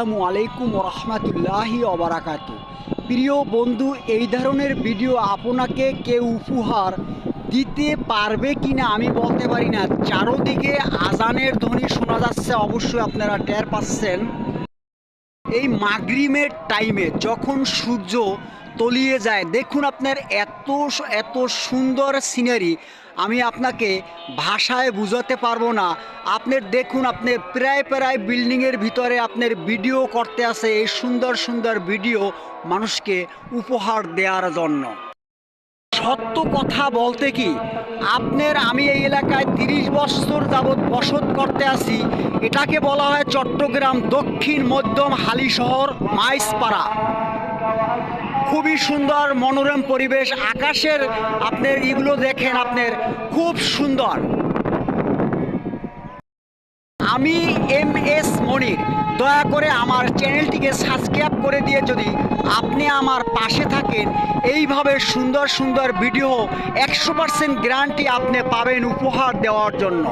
আসসালামু আলাইকুম রহমতুল্লাহি অবরাকাত প্রিয় বন্ধু, এই ধরনের ভিডিও আপনাকে কেউ উপহার দিতে পারবে কি না আমি বলতে পারি না। চারোদিকে আজানের ধ্বনি শোনা যাচ্ছে, অবশ্যই আপনারা টের পাচ্ছেন। এই মাগরিমের টাইমে যখন সূর্য তলিয়ে যায়। দেখুন আপনার এত এত সুন্দর সিনারি আমি আপনাকে ভাষায় বুঝাতে পারব না। আপনার দেখুন, আপনি প্রায় প্রায় বিল্ডিংয়ের ভিতরে আপনার ভিডিও করতে আসে এই সুন্দর সুন্দর ভিডিও মানুষকে উপহার দেওয়ার জন্য। সত্য কথা বলতে কি, আপনার আমি এই এলাকায় তিরিশ বছর যাবৎ বসত করতে আসি। এটাকে বলা হয় চট্টগ্রাম দক্ষিণ মধ্যম হালি শহর, মাইসপাড়া। খুবই সুন্দর মনোরম পরিবেশ। আকাশের আপনার এগুলো দেখেন আপনার, খুব সুন্দর। আমি এম এস মনির। দয়া করে আমার চ্যানেলটিকে সাবস্ক্রাইব করে দিয়ে যদি আপনি আমার পাশে থাকেন, এইভাবে সুন্দর সুন্দর ভিডিও একশো পার্সেন্ট গ্যারান্টি আপনি পাবেন উপহার দেওয়ার জন্য।